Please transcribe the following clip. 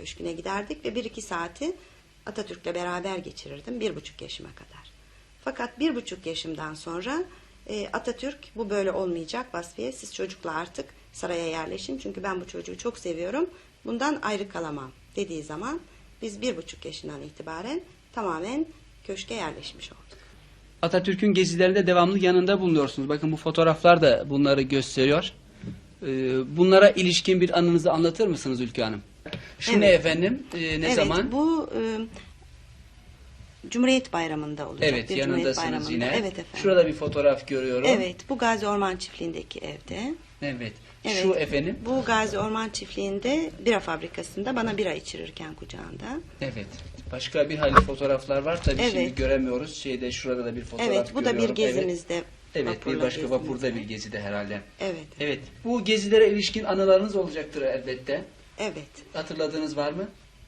Köşkü'ne giderdik ve bir iki saati Atatürk'le beraber geçirirdim bir buçuk yaşıma kadar. Fakat bir buçuk yaşımdan sonra e, Atatürk bu böyle olmayacak Vasfiye siz çocukla artık saraya yerleşin çünkü ben bu çocuğu çok seviyorum bundan ayrı kalamam dediği zaman biz bir buçuk yaşından itibaren tamamen köşke yerleşmiş olduk. Atatürk'ün gezilerinde devamlı yanında bulunuyorsunuz. Bakın bu fotoğraflar da bunları gösteriyor. Ee, bunlara ilişkin bir anınızı anlatır mısınız Ülke Hanım? Şu ne Evet. efendim? Ee, ne evet, zaman? bu e, Cumhuriyet Bayramı'nda olacak. Evet bir Cumhuriyet yanındasınız Bayramı'nda. yine. Evet efendim. Şurada bir fotoğraf görüyorum. Evet, bu Gazi Orman Çiftliği'ndeki evde. Evet. Evet, Şu efendim. Bu Gazi Orman Çiftliği'nde bira fabrikasında bana bira içirirken kucağında. Evet. Başka bir hayli fotoğraflar var. Tabii şimdi Evet. göremiyoruz. Şeyde şurada da bir fotoğraf evet, bu da bir görüyorum. gezimizde. Evet, evet bir başka vapurda gezimizde. bir gezide herhalde. Evet, Evet. Bu gezilere ilişkin anılarınız olacaktır elbette. Evet. Hatırladığınız var mı?